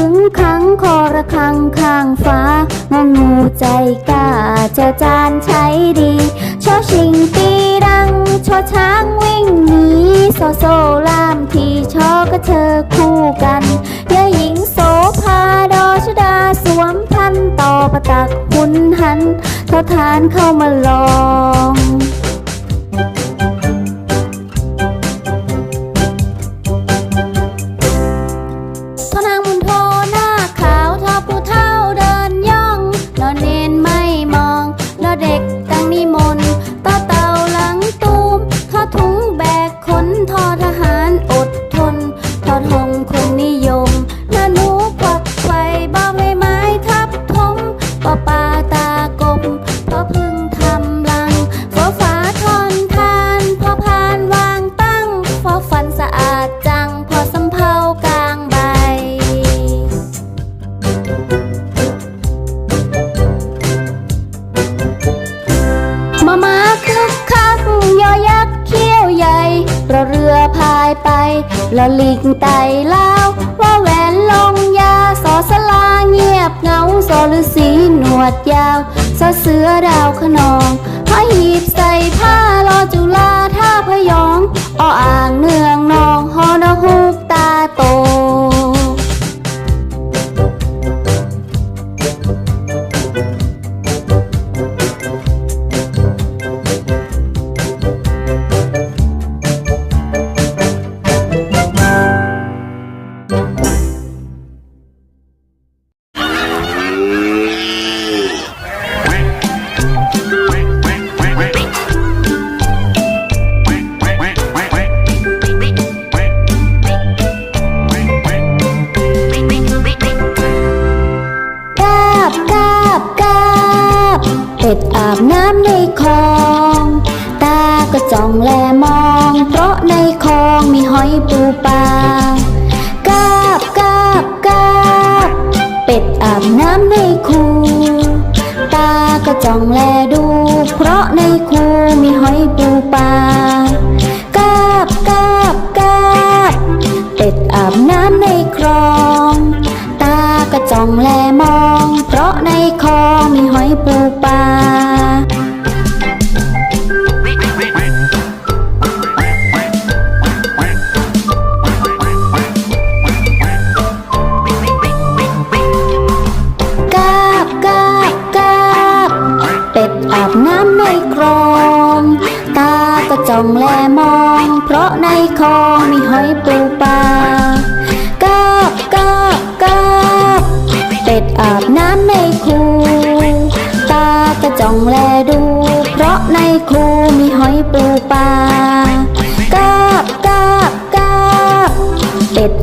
ถึงครั้งคอระคังข้างฟ้างองูใจกล้าจะจานใช้ดีชอชิงตีดังชอช้างวิ่งหนีโซโซล่ามที่ชอก็เธอคู่กันเยาหญิงโสภาดอชดาสวมพันต่อประตักหุนหันเทอทานเข้ามาลอง đẹp รอเรือพายไปลอลิงไต่เล้าว่าแหวนลงยาสอสลาเงียบเงาสอฤษีหนวดยาวสอเสือดาวขนองพาหีบใส่ผ้ารอจุฬาท่าพยองอ้ออ่างเนืองนองฮอนหูกตาโต จ้องแลมอง เพราะในคอมีหอยปูปลาอาบน้ำในคลอง ตาก็จ้องแลมอง เพราะในคอมีหอยปู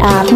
Um,